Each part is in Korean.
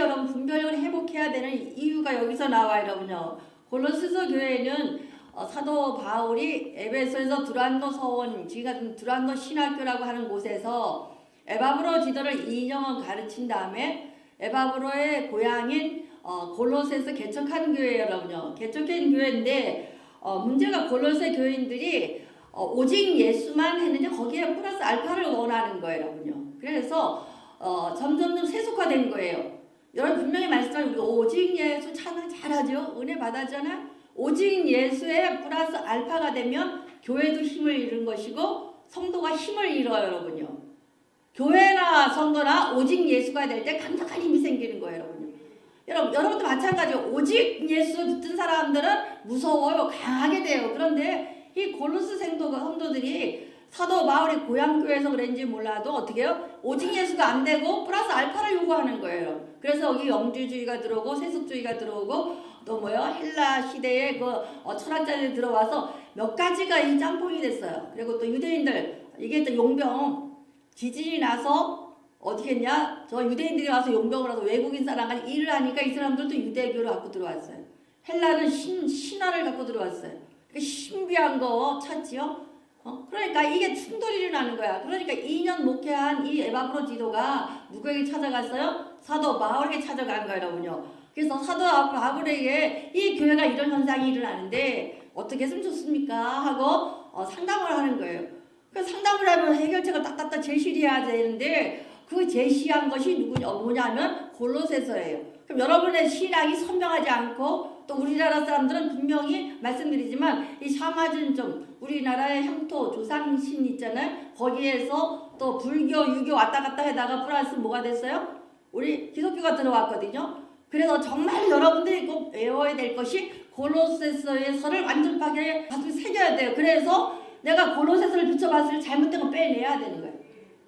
여러분 분별력을 회복해야 되는 이유가 여기서 나와요, 여러분요. 골로새서 교회는 어, 사도 바울이 에베소에서 두란노 서원, 같은 두란노 신학교라고 하는 곳에서 에바브로 지도를 2년을 가르친 다음에 에바브로의 고향인 어, 골로새에서 개척한 교회예요, 여러분요. 개척한 교회인데 어, 문제가 골로새 교인들이 어, 오직 예수만 했는데 거기에 플러스 알파를 원하는 거예요, 여러분요. 그래서 어, 점점점 세속화된 거예요. 여러분 분명히 말씀하신 우리가 오직 예수 찬양 잘하죠. 은혜 받았잖아. 오직 예수의 플러스 알파가 되면 교회도 힘을 잃은 것이고 성도가 힘을 잃어요, 여러분요. 교회나 성도나 오직 예수가 될 때 강력한 힘이 생기는 거예요, 여러분요. 여러분, 여러분도 마찬가지예요. 오직 예수 붙은 사람들은 무서워요. 강하게 돼요. 그런데 이 골로스 생도 성도들이 사도 바울이 고향교회에서 그런지 몰라도 어떻게 해요? 오직 예수가 안 되고 플러스 알파를 요구하는 거예요. 그래서 여기 영주주의가 들어오고 세속주의가 들어오고 또 뭐요? 헬라 시대에 그 어, 철학자들이 들어와서 몇 가지가 이 짬뽕이 됐어요. 그리고 또 유대인들 이게 또 용병 지진이 나서 어떻게 했냐? 저 유대인들이 와서 용병을 해서 외국인 사람과 일을 하니까 이 사람들도 유대교를 갖고 들어왔어요. 헬라는 신, 신화를 갖고 들어왔어요. 그 신비한 거 찾지요? 어? 그러니까 이게 충돌이 일어나는 거야. 그러니까 2년 목회한 이 에바브로 지도가 누구에게 찾아갔어요? 사도 바울에게 찾아간 여러분요. 그래서 사도 바울에게 이 교회가 이런 현상이 일어나는데 어떻게 했으면 좋습니까? 하고 어, 상담을 하는 거예요. 그 상담을 하면 해결책을 딱딱딱 제시를 해야 되는데 그 제시한 것이 누구냐, 뭐냐면 골로새서예요. 그럼 여러분의 신앙이 선명하지 않고 또 우리나라 사람들은 분명히 말씀드리지만 이 샤마준 좀 우리나라의 향토 조상신 있잖아요. 거기에서 또 불교, 유교 왔다 갔다 해다가 플러스 뭐가 됐어요? 우리 기독교가 들어왔거든요. 그래서 정말 여러분들이 꼭 외워야 될 것이 골로새서의 완전하게 가슴에 새겨야 돼요. 그래서 내가 골로새서를 비춰봤을 때 잘못된 거 빼내야 되는 거예요.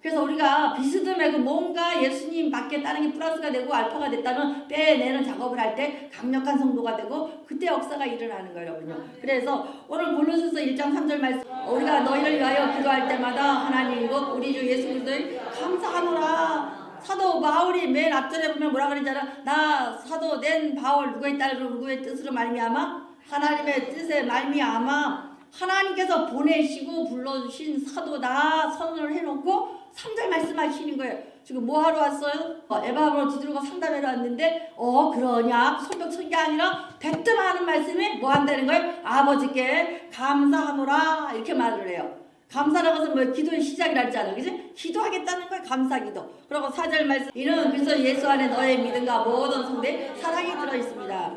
그래서 우리가 비스듬하고 뭔가 예수님 밖에 다른 게 플러스가 되고 알파가 됐다는 빼내는 작업을 할 때 강력한 성도가 되고 그때 역사가 일어나는 거예요, 여러분요. 그래서 오늘 골로새서 1장 3절 말씀 우리가 너희를 위하여 기도할 때마다 하나님 곧 우리 주 예수 그리스도의 감사하노라. 사도 바울이 맨 앞절에 보면 뭐라 그러지 않아? 나 사도 낸 바울 누구의 딸로 누구의 뜻으로 말미암아 하나님의 뜻에 말미암아 하나님께서 보내시고 불러주신 사도다 선언을 해놓고 3절 말씀하시는 거예요. 지금 뭐 하러 왔어요? 어, 에바브로 디드로가 상담하러 왔는데 어 그러냐? 손벽 게 아니라 대뜸하는 말씀이 뭐 한다는 거예요? 아버지께 감사하노라 이렇게 말을 해요. 감사라고 해서 뭐 기도의 시작이라 했잖아. 그지? 기도하겠다는 거예요. 감사 기도. 그리고 4절 말씀 이는 그래서 예수 안에 너의 믿음과 모든 성대 사랑이 들어 있습니다.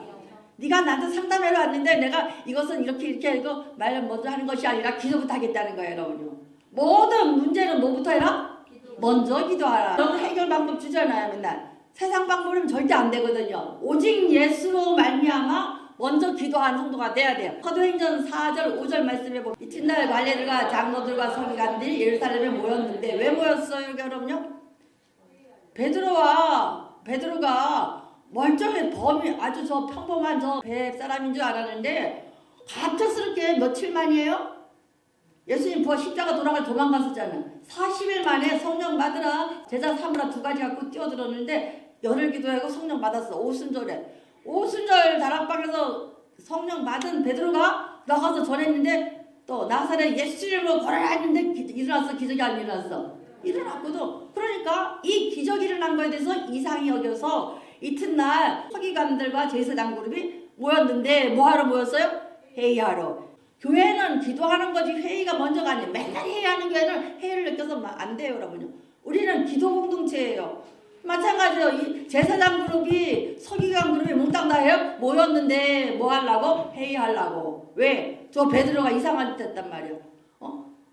네가 나한테 상담하러 왔는데 내가 이것은 이렇게 이렇게 말 먼저 하는 것이 아니라 기도부터 하겠다는 거예요, 여러분요. 모든 문제는 뭐부터 해라? 먼저 기도하라. 그런 해결 방법 주잖아요, 맨날. 세상 방법은 절대 안 되거든요. 오직 예수로 말미암아 먼저 기도하는 성도가 돼야 돼요. 사도행전 4절, 5절 말씀해 보면 이튿날 관례들과 장로들과 서기관들이 예루살렘에 모였는데 왜 모였어요, 여러분요? 베드로와 베드로가 멀쩡해 범이 아주 저 평범한 저 배 사람인 줄 알았는데 갑작스럽게 며칠 만이에요? 예수님 부활 십자가 돌아갈 도망갔었잖아. 40일 만에 성령 받으라 제자 삼으라 두 가지 갖고 뛰어들었는데 열흘 기도하고 성령 받았어. 오순절에. 오순절 다락방에서 성령 받은 베드로가 나가서 전했는데 또 나사렛 예수 이름으로 걸어라 했는데 기, 일어났어. 기적이 안 일어났어. 일어났거든. 그러니까 이 기적이 일어난 거에 대해서 이상히 여겨서 이튿날 서기관들과 제사장 그룹이 모였는데 뭐하러 모였어요? 회의하러. 교회는 기도하는 거지 회의가 먼저가 아니에요. 맨날 회의하는 교회는 회의를 느껴서 막안 돼요, 여러분요. 우리는 기도 공동체예요. 마찬가지로 이 제사장 그룹이 서기관 그룹이 몽땅 다 해요. 모였는데 뭐 하려고? 회의하려고. 왜? 저 베드로가 이상한 짓 했단 말이에요.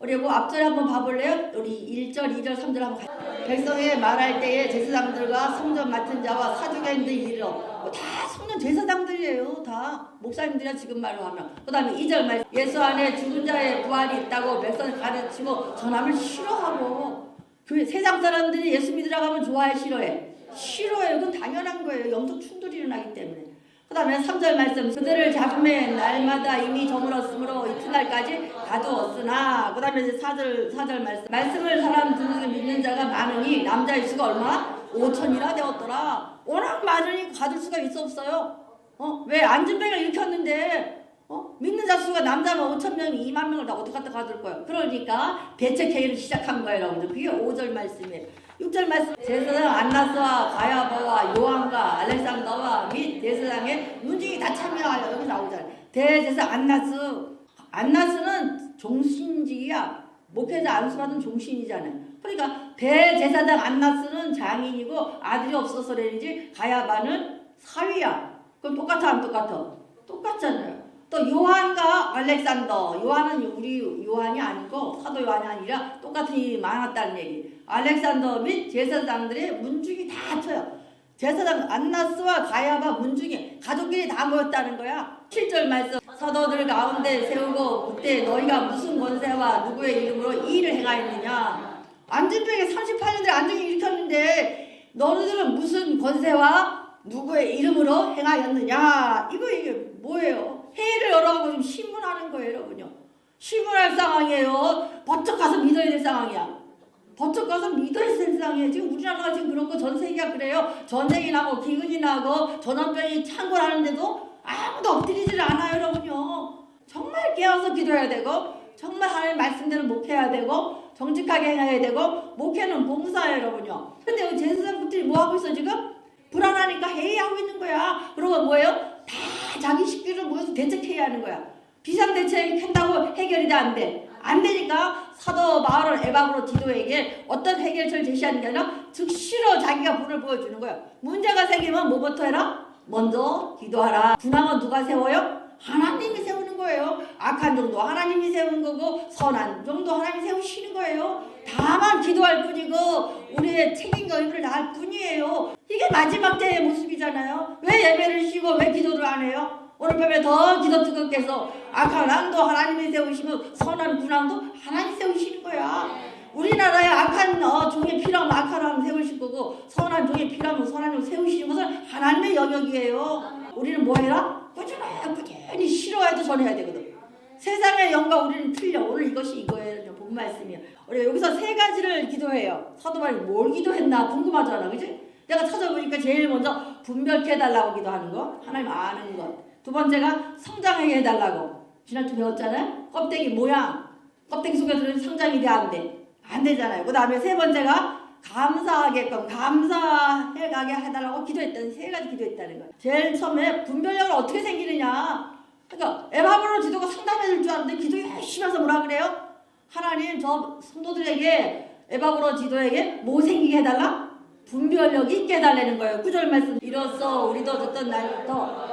어? 그리고 앞절에 한번 봐볼래요? 우리 1절, 2절, 3절 한번 가. 백성에 말할 때에 제사장들과 성전 맡은 자와 사주견들 이르러. 뭐 다 성전 제사장들이에요 다. 목사님들이야 지금 말로 하면. 그 다음에 2절 말. 예수 안에 죽은 자의 부활이 있다고 백성을 가르치고 전함을 싫어하고. 교회 세상 사람들이 예수 믿으라고 하면 좋아해 싫어해? 싫어해 그건 당연한 거예요. 영적 충돌이 일어나기 때문에. 그 다음에 3절 말씀. 그들을 잡음에 날마다 이미 저물었으므로 이튿날까지 가두었으나 그 다음에 이제 4절, 4절 말씀 말씀을 사람 듣는 믿는 자가 많으니 남자의 수가 얼마나? 5천이나 되었더라 워낙 딱 맞으니 가둘 수가 있어 없어요? 어? 왜 안진뱅을 일으켰는데 어? 믿는 자 수가 남자면 5천 명이 2만 명을 다 어떻게 갖다 가둘 거예요? 그러니까 대책회의를 시작한 거예요. 그게 5절 말씀이에요. 6절 말씀 제사장 안나스와 가야바와 요한과 알렉산더와 및 대제사장의 문중이 다 참여하여 여기 나오잖아요. 대제사 안나스 안나스는 종신직이야. 목회자 안수받은 종신이잖아요. 그러니까 대제사장 안나스는 장인이고 아들이 없어서 그런지 가야바는 사위야. 그럼 똑같아 안 똑같아? 똑같잖아요. 또 요한과 알렉산더 요한은 우리 요한이 아니고 사도 요한이 아니라 똑같은 일이 많았다는 얘기. 알렉산더 및 제사장들의 문중이 다 합쳐요. 제사장 안나스와 가야바 문중이 가족끼리 다 모였다는 거야. 7절 말씀 사도들 가운데 세우고 그때 너희가 무슨 권세와 누구의 이름으로 이 일을 행하였느냐. 안진병에 38년들에 안진이 일으켰는데 너희들은 무슨 권세와 누구의 이름으로 행하였느냐. 이거 이게 뭐예요? 회의를 열어가고 지금 신문하는 거예요, 여러분요. 신문할 상황이에요. 버쩍 가서 믿어야 될 상황이야. 버쩍 가서 될 상황이에요. 지금 우리나라가 지금 그렇고 전 세계가 그래요. 전쟁이 나고 기근이 나고 전염병이 창궐하는데도 아무도 엎드리질 않아요, 여러분요. 정말 깨어서 기도해야 되고 정말 하나님 말씀대로 목해야 되고 정직하게 행해야 되고 목회는 봉사예요, 여러분요. 근데 여기 제사장 분들이 뭐 하고 있어 지금? 불안하니까 회의하고 있는 거야. 그러고 뭐예요? 다 자기 식구를 모여서 대책회의 하는 거야. 비상대책 한다고 해결이 다안 돼. 안 되니까 사도 바울은 에바브로 디도에게 어떤 해결책을 제시하는 게 아니라 즉시로 자기가 분을 보여주는 거야. 문제가 생기면 뭐부터 해라? 먼저 기도하라. 군왕은 누가 세워요? 하나님이 세우는 거예요. 악한 정도 하나님이 세운 거고 선한 정도 하나님이 세우시는 거예요. 다만 기도할 뿐이고 우리의 책임과 의무를 다할 뿐이에요. 이게 마지막 때의 모습이잖아요. 왜 예배를 쉬고 왜 기도를 안 해요? 오늘 밤에 더 기도 뜨겁게 해서 악한 왕도 하나님이 세우시고 선한 군왕도 하나님이 세우시는 거야. 우리나라에 악한 어, 종이 필요하면 악한 왕 세우실 거고 선한 종이 필요하면 선한 종 세우시는 것은 하나님의 영역이에요. 우리는 뭐 해라? 꾸준히 꾸준히 싫어해도 전해야 되거든. 세상의 영과 우리는 틀려. 오늘 이것이 이거예요. 본 말씀이에요. 우리 여기서 세 가지를 기도해요. 사도 바울이 뭘 기도했나 궁금하잖아. 그지? 내가 찾아보니까 제일 먼저 분별케 해달라고 기도하는 거. 하나님 아는 것. 두 번째가 성장하게 해달라고. 지난주 배웠잖아요. 껍데기 모양. 껍데기 속에 들어있는 성장이 돼 안 돼? 안 되잖아요. 그 다음에 세 번째가 감사하게끔 감사해가게 해달라고 기도했다는 세 가지 기도했다는 거예요. 제일 처음에 분별력을 어떻게 생기느냐. 그러니까 에바브로 지도가 상담해 줄 줄 알았는데 기도 열심히 해서 뭐라 그래요? 하나님 저 성도들에게 에바브로 지도에게 뭐 생기게 해달라? 분별력이 있게 해달라는 거예요. 구절 말씀 이로써 우리도 듣던 날부터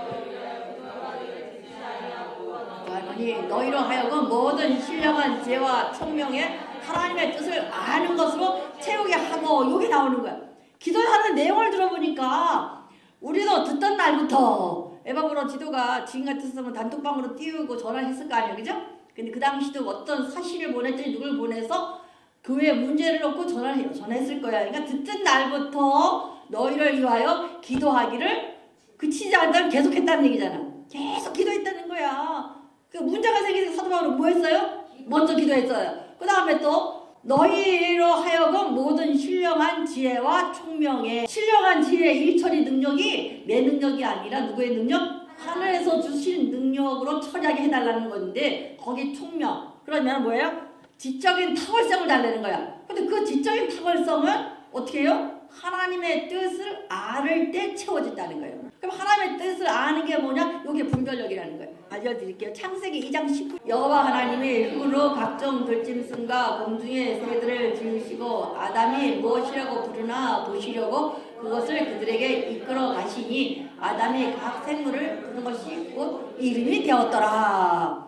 아니 너희로 하여금 모든 신령한 지혜와 총명에 하나님의 뜻을 아는 것으로 채우게 하고 여기 나오는 거야. 기도하는 내용을 들어보니까 우리도 듣던 날부터 에바브로 지도가 지금 같았으면 단톡방으로 띄우고 전화했을 거 아니에요, 그죠? 근데 그 당시도 어떤 사실을 보냈더니 누굴 보내서 교회 문제를 놓고 전화를 전했을 거야. 그러니까 듣던 날부터 너희를 위하여 기도하기를 그치지 않던 계속했다는 얘기잖아. 계속 기도했다는 거야. 그 문제가 생기서 사도 바울은 뭐 했어요? 먼저 기도했어요. 그 다음에 또 너희로 하여금 모든 신령한 지혜와 총명에 신령한 지혜 일처리 능력이 내 능력이 아니라 누구의 능력? 하늘에서 주신 능력으로 처리하게 해달라는 건데 거기 총명 그러면 뭐예요? 지적인 탁월성을 달라는 거야. 근데 그 지적인 탁월성은 어떻게 해요? 하나님의 뜻을 알을 때 채워진다는 거예요. 그럼 하나님의 뜻을 아는 게 뭐냐? 이게 분별력이라는 거예요. 알려드릴게요. 창세기 2장 19 여호와 하나님이 흙으로 각종 들짐승과 공중의 새들을 지으시고 아담이 무엇이라고 부르나 보시려고 그것을 그들에게 이끌어 가시니 아담이 각 생물을 부른 것이 곧 이름이 되었더라.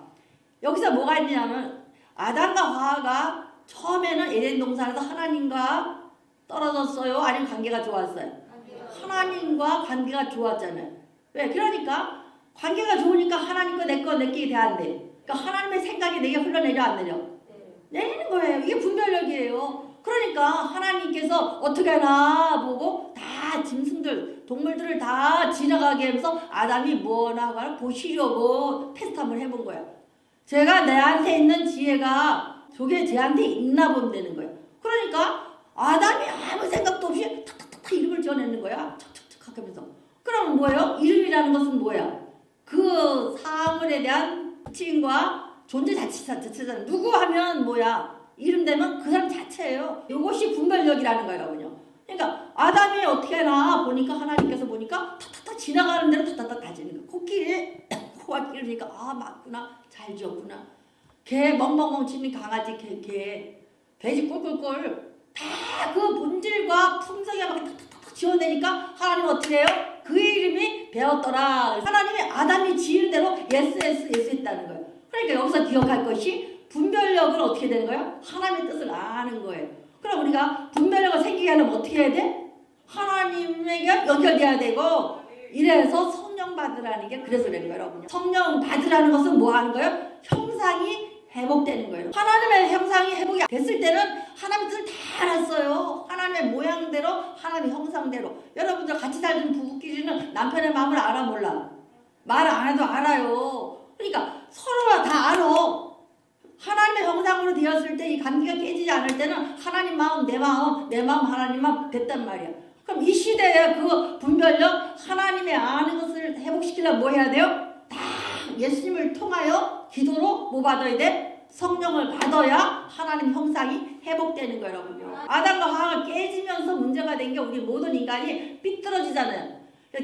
여기서 뭐가 있냐면 아담과 하와가 처음에는 에덴 동산에서 하나님과 떨어졌어요? 아니면 관계가 좋았어요? 하나님과 관계가 좋았잖아요. 왜? 그러니까 관계가 좋으니까 하나님과 내거 내끼게 돼안 돼. 그러니까 하나님의 생각이 내게 흘러내려 안 내려? 내리는 거예요. 이게 분별력이에요. 그러니까 하나님께서 어떻게 하나 보고 다 짐승들, 동물들을 다 지나가게 하면서 아담이 뭐나 하고 보시려고 테스트 한번 해본 거예요. 제가 내한테 있는 지혜가 저게 쟤한테 있나 보면 되는 거예요. 그러니까 아담이 아무 생각도 없이 탁탁 이름을 지어내는 거야. 척척척 하면서 그럼 뭐예요? 이름이라는 것은 뭐야? 그 사물에 대한 특징과 존재 자체 자체잖아. 누구 하면 뭐야? 이름 되면 그 사람 자체예요. 이것이 분별력이라는 거예요. 그러니까 아담이 어떻게 하나 보니까 하나님께서 보니까 탁탁탁 지나가는 대로 탁탁탁 다지는 거. 코끼리 코가 길으니까 아 맞구나 잘 지었구나. 개 멍멍멍 치는 강아지 개, 개 돼지 꿀꿀꿀 다그 본질과 품성에 맞게 탁탁탁 지어내니까 하나님 어떻게 해요? 그 이름이 배웠더라. 하나님이 아담이 지은 대로 예스 예스 예스 했다는 거예요. 그러니까 여기서 기억할 것이 분별력은 어떻게 되는 거예요? 하나님의 뜻을 아는 거예요. 그럼 우리가 분별력을 생기게 하려면 어떻게 해야 돼? 하나님에게 연결돼야 되고 이래서 성령 받으라는 게 그래서 그런 거예요, 여러분. 성령 받으라는 것은 뭐 하는 거예요? 형상이 회복되는 거예요. 하나님의 형상이 회복이 됐을 때는 하나님 뜻을 다 알았어요. 하나님의 모양대로, 하나님의 형상대로. 여러분들 같이 살던 부부끼리는 남편의 마음을 알아 몰라. 말 안 해도 알아요. 그러니까 서로가 다 알아. 하나님의 형상으로 되었을 때 이 감기가 깨지지 않을 때는 하나님 마음, 내 마음, 내 마음 하나님 마음 됐단 말이야. 그럼 이 시대에 그 분별력 하나님의 아는 것을 회복시키려면 뭐 해야 돼요? 다 예수님을 통하여 기도로 뭐 받아야 돼? 성령을 받아야 하나님 형상이 회복되는 거예요, 여러분요. 아담과 하와가 깨지면서 문제가 된 게 우리 모든 인간이 삐뚤어지잖아요.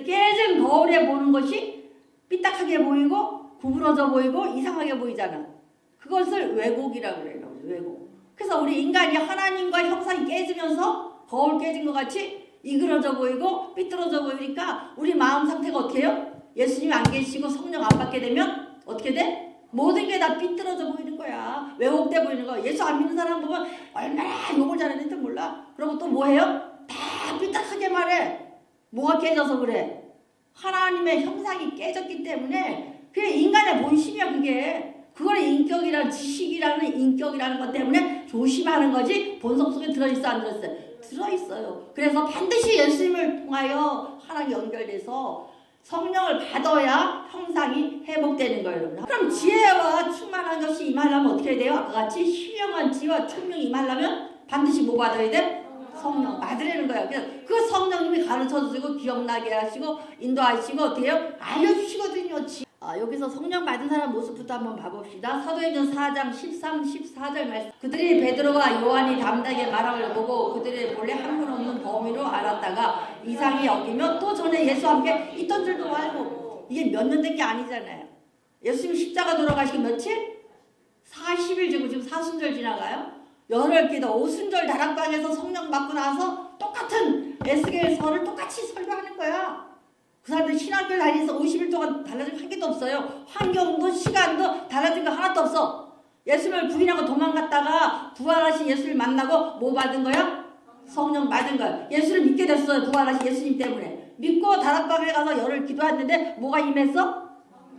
깨진 거울에 보는 것이 삐딱하게 보이고 구부러져 보이고 이상하게 보이잖아. 그것을 왜곡이라고 그래요. 왜곡. 그래서 우리 인간이 하나님과 형상이 깨지면서 거울 깨진 것 같이 이그러져 보이고 삐뚤어져 보이니까 우리 마음 상태가 해요? 예수님이 안 계시고 성령 안 받게 되면 어떻게 돼? 모든 게 다 삐뚤어져 보이는 거야. 왜곡돼 보이는 거야. 예수 안 믿는 사람 보면 얼마나 욕을 잘하는지 몰라. 그러고 또 뭐 해요? 다 삐딱하게 말해. 뭐가 깨져서 그래? 하나님의 형상이 깨졌기 때문에 그게 인간의 본심이야 그게. 그걸 인격이라는 지식이라는 인격이라는 것 때문에 조심하는 거지 본성 속에 들어있어 안 들어있어요? 들어있어요. 그래서 반드시 예수님을 통하여 하나님 연결돼서 성령을 받아야 형상이 회복되는 거예요. 그럼 지혜와 충만한 것이 임하려면 어떻게 돼요? 아까 같이 신령한 지혜와 총명이 임하려면 반드시 뭐 받아야 돼? 성령 거야. 그래서 그 성령님이 가르쳐 주시고 기억나게 하시고 인도하시고 어떻게 해요? 알려주시거든요. 지- 아, 여기서 성령 받은 사람 모습부터 한번 봐봅시다. 사도행전 4장 13, 14절 말씀. 그들이 베드로와 요한이 담대하게 말함을 보고 그들의 본래 한분 없는 범위로 알았다가 이상히 여기며 또 전에 예수와 함께 있던 줄도 알고 이게 몇 년 된 게 아니잖아요. 예수님 십자가 돌아가시기 며칠? 40일 지고 지금 사순절 지나가요? 열흘 기도 오순절 다락방에서 성령 받고 나서 똑같은 에스겔서를 똑같이 설교하는 거야. 그 사람들 신학교 다니면서 50일 동안 달라진 거한 개도 없어요. 환경도 시간도 달라진 거 하나도 없어. 예수님을 부인하고 도망갔다가 부활하신 예수를 만나고 뭐 받은 거야? 성령 받은 거야. 예수를 믿게 됐어요. 부활하신 예수님 때문에. 믿고 다락방에 가서 열흘 기도했는데 뭐가 임했어?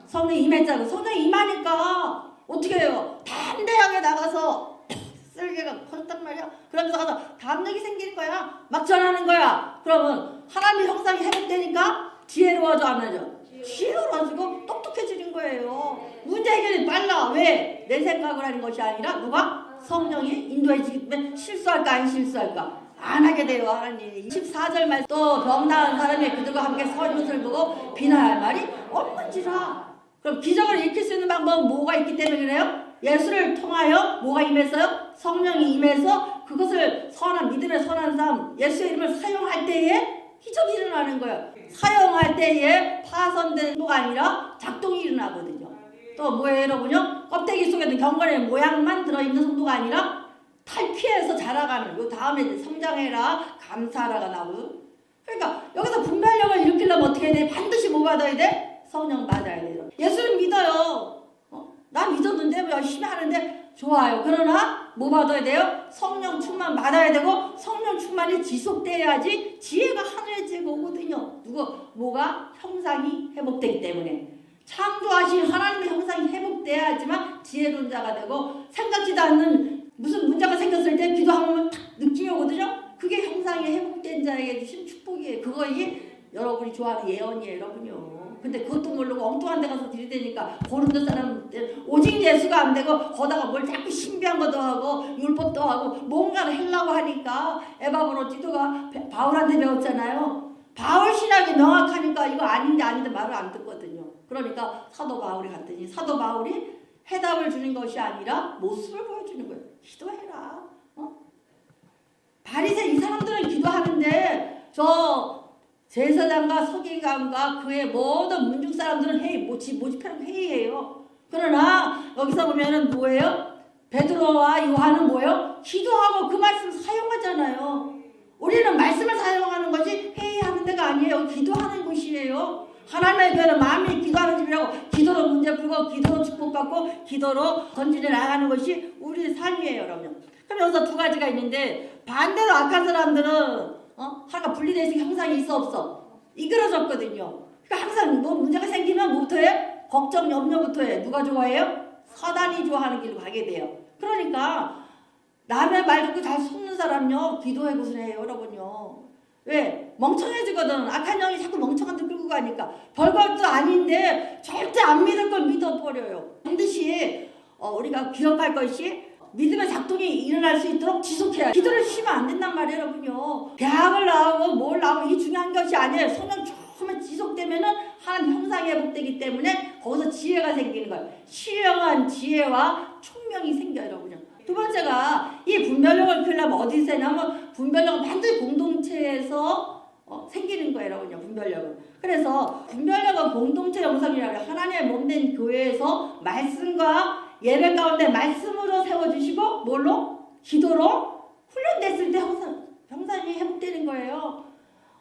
성령이 임했잖아. 성령이 임하니까 어떻게 해요? 담대하게 나가서 쓸개가 커졌단 말이야. 그러면서 가서 담력이 생기는 거야. 막 전하는 거야. 그러면 하나님의 형상이 회복되니까 지혜로워져 안 하죠? 지혜로워지고 똑똑해지는 거예요. 문제 해결이 빨라. 왜? 내 생각을 하는 것이 아니라 누가? 성령이 인도해 주기 때문에 실수할까 안 실수할까? 안 하게 돼요 하나님 24절 말또 병 나은 사람이 그들과 함께 서 있는 것을 보고 비난할 말이 없는지라 그럼 기적을 일으킬 수 있는 방법은 뭐가 있기 때문에 그래요? 예수를 통하여 뭐가 임해서요? 성령이 임해서 그것을 선한 믿음의 선한 삶 예수의 이름을 사용할 때에 기적이 일어나는 거예요 사용할 때에 파손된 도가 아니라 작동이 일어나거든요 또 뭐예요 여러분요? 껍데기 속에는 경건의 모양만 들어있는 성도가 아니라 탈피해서 자라가는 요 다음에 성장해라 감사하라가 나오고 그러니까 여기서 분별력을 일으키려면 어떻게 해야 돼? 반드시 뭐 받아야 돼? 성령 받아야 돼요 예수를 믿어요 어? 나 믿었는데 뭐 열심히 하는데 좋아요 그러나 뭐 받아야 돼요? 성령 충만 받아야 되고 성령 충만이 지속돼야지 지혜가 하늘에지고 오거든요 누구? 뭐가? 형상이 회복되기 때문에 창조하신 하나님의 형상이 회복돼야지만 지혜로운 자가 되고 생각지도 않는 무슨 문제가 생겼을 때 기도하면 탁 느낌이 오거든요. 그게 형상이 회복된 자에게 주신 축복이에요. 그거 이게 여러분이 좋아하는 예언이에요, 여러분요. 근데 그것도 모르고 엉뚱한 데 가서 들이대니까 고른데 사람들 오직 예수가 안 되고 거다가 뭘 자꾸 신비한 것도 하고 율법도 하고 뭔가를 하려고 하니까 에바브로 지도가 바울한테 배웠잖아요. 바울 신학이 명확하니까 이거 아닌데 아닌데 말을 안 듣거든요. 그러니까 사도 바울이 갔더니 사도 바울이 해답을 주는 것이 아니라 모습을 보여주는 거예요. 기도해라. 어? 바리새 이 사람들은 기도하는데 저 제사장과 서기관과 그의 모든 문중 사람들은 회의 모집 모집해놓고 회의해요. 그러나 여기서 보면은 뭐예요? 베드로와 요한은 뭐예요? 기도하고 그 말씀 사용하잖아요. 우리는 말씀을 사용하는 것이 회의하는 데가 아니에요. 기도하는 곳이에요. 하나님의 교회는 마음이 기도하는 집이라고 기도로 문제 풀고 기도로 축복받고 기도로 전진해 나가는 것이 우리의 삶이에요, 여러분. 그럼 여기서 두 가지가 있는데 반대로 악한 사람들은 어? 하나가 분리되어 있으니 형상이 있어 없어 이끌어졌거든요. 그러니까 항상 뭐 문제가 생기면 뭐부터 해? 걱정, 염려부터 해. 누가 좋아해요? 사단이 좋아하는 길로 가게 돼요. 그러니까 남의 말 듣고 잘 속는 사람요 기도해 보세요 여러분요. 왜? 멍청해지거든. 악한 영이 자꾸 멍청한 데 끌고 가니까. 별것도 아닌데 절대 안 믿을 걸 믿어버려요. 반드시 어, 우리가 기억할 것이 믿음의 작동이 일어날 수 있도록 지속해야 기도를 쉬면 안 된단 말이에요 여러분요. 대학을 나오고 뭘 나오고 이 중요한 것이 아니에요. 성령 처음에 지속되면은 하나님 형상이 회복되기 때문에 거기서 지혜가 생기는 거예요. 신령한 지혜와 총명이 생겨요 여러분요. 두 번째가 이 분별력을 키우려면 어디서 하냐면 분별력은 반드시 공동체에서 어, 생기는 거예요, 여러분요. 분별력은. 그래서 분별력은 공동체 영상이라고. 하나님의 몸 된 교회에서 말씀과 예배 가운데 말씀으로 세워주시고 뭘로? 기도로 훈련됐을 때 형상, 형상이 회복되는 거예요.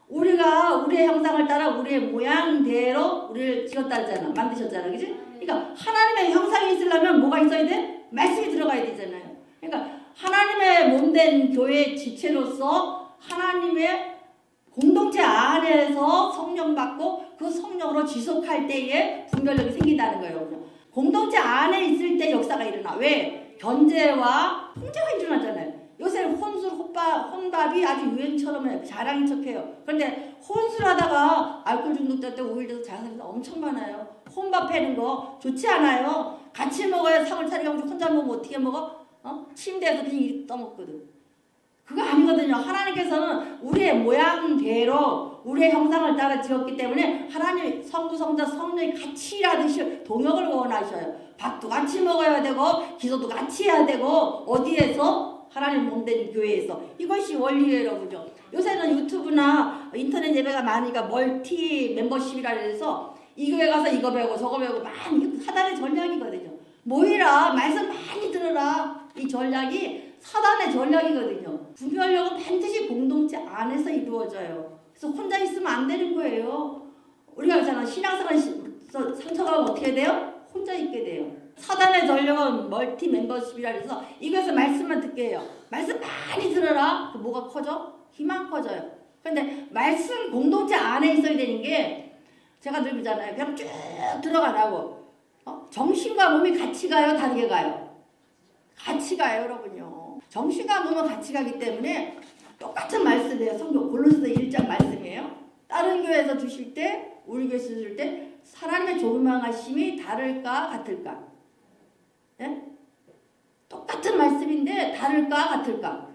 우리가 우리의 형상을 따라 우리의 모양대로 우리를 지었다잖아. 만드셨잖아. 그지? 그러니까 하나님의 형상이 있으려면 뭐가 있어야 돼? 말씀이 들어가야 되잖아요. 그러니까 하나님의 몸된 교회 지체로서 하나님의 공동체 안에서 성령 받고 그 성령으로 지속할 때에 분별력이 생긴다는 거예요. 공동체 안에 있을 때 역사가 일어나. 왜? 견제와 통제가 일어나잖아요. 요새 혼술, 혼밥, 혼밥이 아주 유행처럼. 자랑인 척해요. 그런데 혼술하다가 알코올 중독자 때 오일돼서 자살이 엄청 많아요. 혼밥 해는 거 좋지 않아요. 같이 먹어야 상을 차려가지고 혼자 먹으면 어떻게 먹어? 어? 침대에서 그냥 떠먹거든. 그거 아니거든요. 하나님께서는 우리의 모양대로 우리의 형상을 따라 지었기 때문에 하나님 성부 성자 성령이 같이 일하듯이 동역을 원하셔요. 밥도 같이 먹어야 되고 기도도 같이 해야 되고 어디에서 하나님 몸된 교회에서 이것이 원리예요, 여러분요. 요새는 유튜브나 인터넷 예배가 많으니까 멀티 멤버십이라 해서 이 교회 가서 이거 배우고 저거 배우고 많이 사단의 전략이거든요. 모이라 말씀 많이 들어라 이 전략이 사단의 전략이거든요. 분별력은 반드시 공동체 안에서 이루어져요. 그래서 혼자 있으면 안 되는 거예요. 우리가 그러잖아 신앙생활 상처가 어떻게 돼요? 혼자 있게 돼요. 사단의 전략은 멀티 멤버십이라 해서 이것을 말씀만 듣게 해요. 말씀 많이 들어라. 그 뭐가 커져? 희망 커져요. 근데 말씀 공동체 안에 있어야 되는 게 제가 늘 그러잖아요. 그냥 쭉 들어가라고. 어? 정신과 몸이 같이 가요? 다르게 가요? 같이 가요, 여러분요. 정신과 몸은 같이 가기 때문에 똑같은 말씀이에요. 성경 골로새서 1장 말씀이에요. 다른 교회에서 주실 때, 우리 교회에서 주실 때 하나님의 조망하심이 다를까 같을까? 예? 똑같은 말씀인데 다를까 같을까?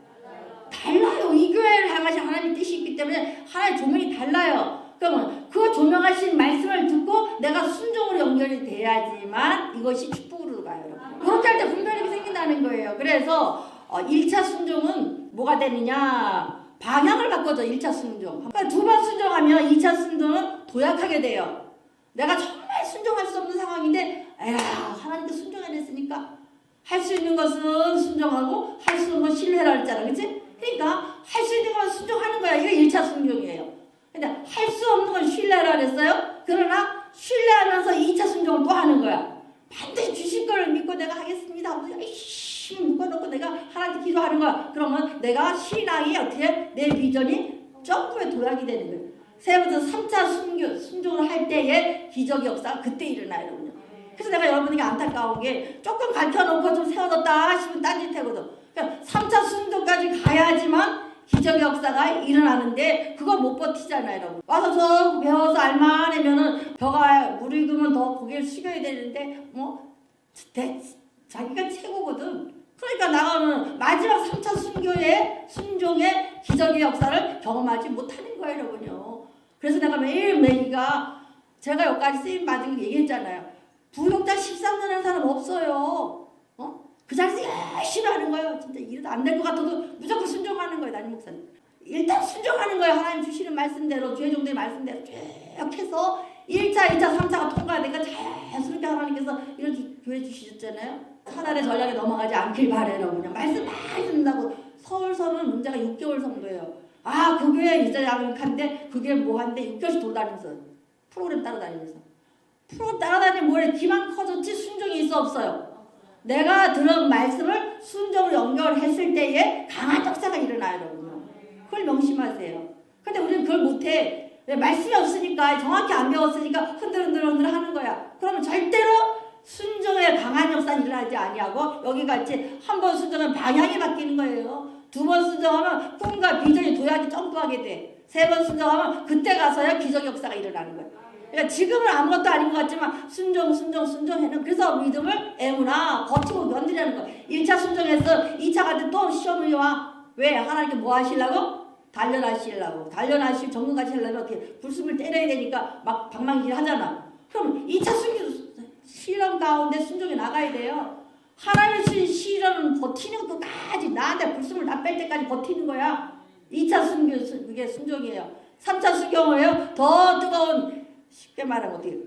달라요. 이 교회를 향하신 하나님 뜻이 있기 때문에 하나님의 조명이 달라요. 그러면 그 조명하신 말씀을 듣고 내가 순종으로 연결이 돼야지만 이것이 축복으로 가요. 그렇게 할 때 분별력이 생긴다는 거예요. 그래서 어, 1차 순종은 뭐가 되느냐? 방향을 바꿔줘 1차 순종. 그러니까 두 번 순종하면 2차 순종은 도약하게 돼요. 내가 정말 순종할 수 없는 상황인데 에라 하나님께 순종해냈으니까 할 수 있는 것은 순종하고 할 수 없는 건 신뢰라 했잖아. 그치? 그러니까 할 수 있는 건 순종하는 거야. 이게 1차 순종이에요. 근데 할 수 없는 건 신뢰라 그랬어요. 그러나 신뢰하면서 2차 순종을 또 하는 거야. 반드시 주실 걸 믿고 내가 하겠습니다. 열심 히 묶어놓고 내가 하나님께 기도하는 거야. 그러면 내가 신앙이 어떻게 내 비전이 점프에 도약이 되는 거예요. 세 번째 3차 순교, 순종을 할 때의 기적 역사가 그때 일어나요. 여러분요. 그래서 내가 여러분에게 안타까운 게 조금 가르쳐놓고 좀 세워뒀다 하시면 딴짓하거든. 그러니까 3차 순종까지 가야지만 기적 역사가 일어나는데 그거 못 버티잖아요, 여러분. 와서 저 배워서 알만하면은 벼가 무르익으면 더 고개를 숙여야 되는데 뭐 대, 자기가 최고거든. 그러니까 나가면 마지막 3차 순교의 순종의 기적의 역사를 경험하지 못하는 거예요, 여러분요. 그래서 내가 매일 매기가 제가 여기까지 쓰임 받은 거 얘기했잖아요. 부역자 13년 하는 사람 없어요. 어? 그 자리에서 열심히 하는 거예요. 진짜 이래도 안 될 것 같아도 무조건 순종하는 거예요. 담임 목사님. 일단 순종하는 거예요. 하나님 주시는 말씀대로 주의 종들의 말씀대로 쭉 해서 1차, 2차, 3차가 통과되니까 자연스럽게 하나님께서 주- 교회 주시셨잖아요. 사단의 전략에 넘어가지 않길 바래요. 그냥 말씀 많이 듣는다고 서울서는 문제가 6개월 정도예요. 아, 그 교회 이제 양육한데 그게 뭐 한데 6개월씩 돌아다니면서 프로그램 따라다니면서 프로그램 따라다니면 뭐래 기만 커졌지 순종이 있어 없어요. 내가 들은 말씀을 순종으로 연결했을 때에 강한 역사가 일어나요, 여러분. 그걸 명심하세요. 근데 우리는 그걸 못해. 왜 말씀이 없으니까 정확히 안 배웠으니까 흔들흔들 흔들 하는 거야. 그러면 절대로 순종의 강한 역사는 일어나지 아니하고 여기 같이 한 번 순종하면 방향이 바뀌는 거예요. 두 번 순종하면 꿈과 비전이 도약이 점프하게 돼. 세 번 순종하면 그때 가서야 기적 역사가 일어나는 거예요. 그러니까 지금은 아무것도 아닌 것 같지만 순종 순종 순종해는 그래서 믿음을 애무나 버티고 견디라는 거예요. 1차 순종해서 2차 갈 때 또 시험이 와. 왜? 하나님께 뭐 하시려고? 단련하시려고. 단련하시고 전문까지 하려면 어떻게 불숨을 때려야 되니까 막 방망이질 하잖아. 그럼 2차 순종 시련 가운데 순종에 나가야 돼요. 하나님의 주신 시련은 버티는 것까지 나한테 불숨을 다 뺄 때까지 버티는 거야. 2차 순교 그게 순종이에요. 3차 순경이에요. 더 뜨거운 쉽게 말하면 어떻게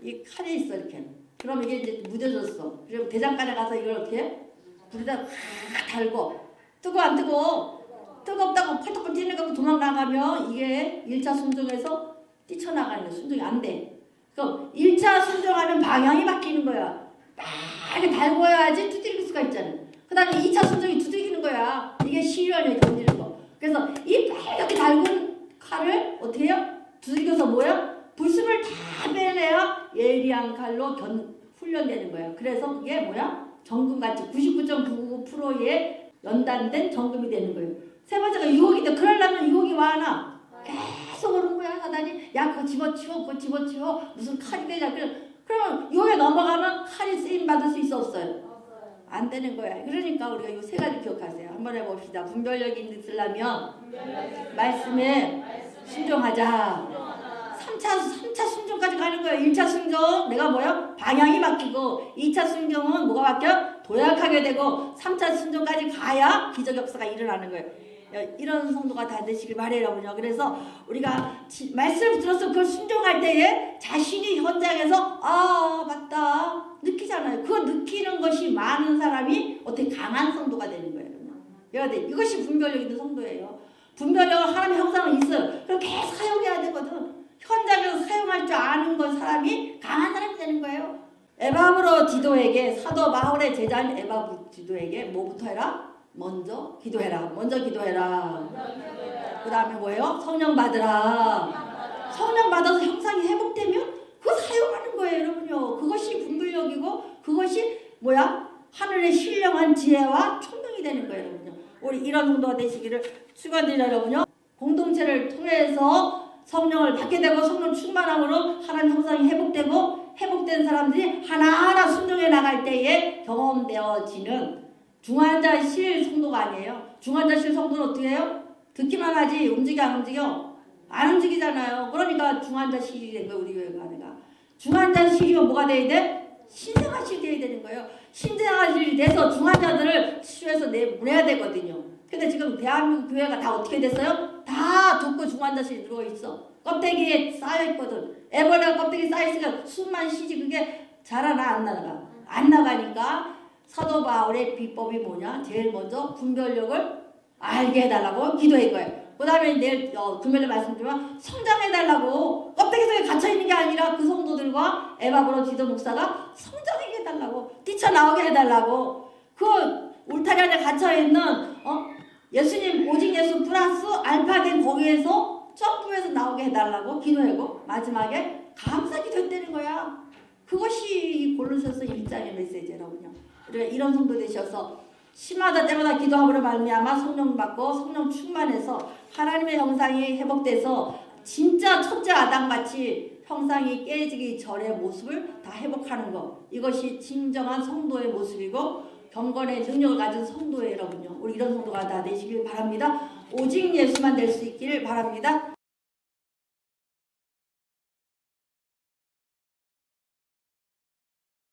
이 칼이 있어 이렇게. 그럼 이게 이제 무뎌졌어. 그리고 대장간에 가서 이걸 어떻게 해? 불에다 확 달고 뜨거 안 뜨거 뜨겁다고 펄떡펄 뛰는 거 도망 나가면 이게 1차 순종에서 뛰쳐나가는. 순종이 안 돼. 그럼 1차 순종하면 방향이 바뀌는 거야. 빨리 달궈야지 두드릴 수가 있잖아. 그 다음에 2차 순종이 두들기는 거야. 이게 시련에 견디는 거. 그래서 이 빨갛게 달군 칼을 어떻게 해요? 두들겨서 뭐야? 불순을 다 빼내야 예리한 칼로 견, 훈련되는 거예요. 그래서 그게 뭐야? 정금같이 99.99%의 연단된 정금이 되는 거예요. 세 번째가 유혹인데 그러려면 유혹이 와나 계속 오는 거야 사단이 야 그거 집어치워 그거 집어치워 무슨 칼이 되냐 그래 그러면 유혹에 넘어가면 칼이 쓰임 받을 수 있어 없어요? 안 되는 거야. 그러니까 우리가 이 세 가지 기억하세요. 한번 해봅시다. 분별력이 있으려면 말씀에 순종하자. 3차, 3차 순종까지 가는 거예요. 1차 순종, 내가 뭐요? 방향이 바뀌고, 2차 순종은 뭐가 바뀌어? 도약하게 되고, 3차 순종까지 가야 기적 역사가 일어나는 거예요. 이런 성도가 다 되시길 바래요군요. 그래서 우리가 지- 말씀을 들어서 그걸 순종할 때에 자신이 현장에서 아 맞다 느끼잖아요. 그거 느끼는 것이 많은 사람이 어떻게 강한 성도가 되는 거예요. 여러분. 돼. 이것이 분별력 있는 성도예요. 분별력은 하나님의 형상은 있어요. 그럼 계속 사용해야 되거든. 현장에서 사용할 줄 아는 건 사람이 강한 사람이 되는 거예요. 에바브로 디도에게 사도 바울의 제자인 에바브 디도에게 뭐부터 해라? 먼저 기도해라. 먼저 기도해라. 그 다음에 뭐예요? 성령 받으라. 성령 받아서 형상이 회복되면 그거 사용하는 거예요, 여러분요. 그것이 분별력이고 그것이 뭐야? 하늘의 신령한 지혜와 총명이 되는 거예요, 여러분요. 우리 이런 정도가 되시기를 축원드려요, 여러분요. 공동체를 통해서 성령을 받게 되고 성령 충만함으로 하나님 형상이 회복되고 회복된 사람들이 하나하나 순종해 나갈 때에 경험되어지는 중환자실 성도가 아니에요. 중환자실 성도는 어떻게 해요? 듣기만 하지 움직여 안 움직여? 안 움직이잖아요. 그러니까 중환자실이 된 거예요. 우리 교회가 내가. 중환자실이면 뭐가 돼야 돼? 신생아실이 돼야 되는 거예요. 신생아실이 돼서 중환자들을 치료해서 내보내야 되거든요. 근데 지금 대한민국 교회가 다 어떻게 됐어요? 다 듣고 중환자실에 들어와 있어. 껍데기에 쌓여 있거든. 애벌레가 껍데기 쌓여 있으니까 숨만 쉬지 그게 자라나 안 나가. 안 나가니까 사도 바울의 비법이 뭐냐? 제일 먼저 분별력을 알게 해달라고 기도할 거예요. 그 다음에 내일 어, 금요일에 말씀드리면 성장해달라고 껍데기 속에 갇혀있는 게 아니라 그 성도들과 에바브로 지도 목사가 성장하게 해달라고 뛰쳐나오게 해달라고 그 울타리 안에 갇혀있는 어? 예수님 오직 예수 플러스 알파된 거기에서 점프해서 나오게 해달라고 기도하고 마지막에 감사 기도했다는 거야. 그것이 이 골로새서 1장의 메시지라고요. 우리가 이런 성도 되셔서 심하다 때마다 기도함으로 말미암아 성령 받고 성령 충만해서 하나님의 형상이 회복돼서 진짜 첫째 아담 같이 형상이 깨지기 전의 모습을 다 회복하는 것. 이것이 진정한 성도의 모습이고 경건의 능력을 가진 성도의 여러분요. 우리 이런 성도가 다 되시길 바랍니다. 오직 예수만 될 수 있기를 바랍니다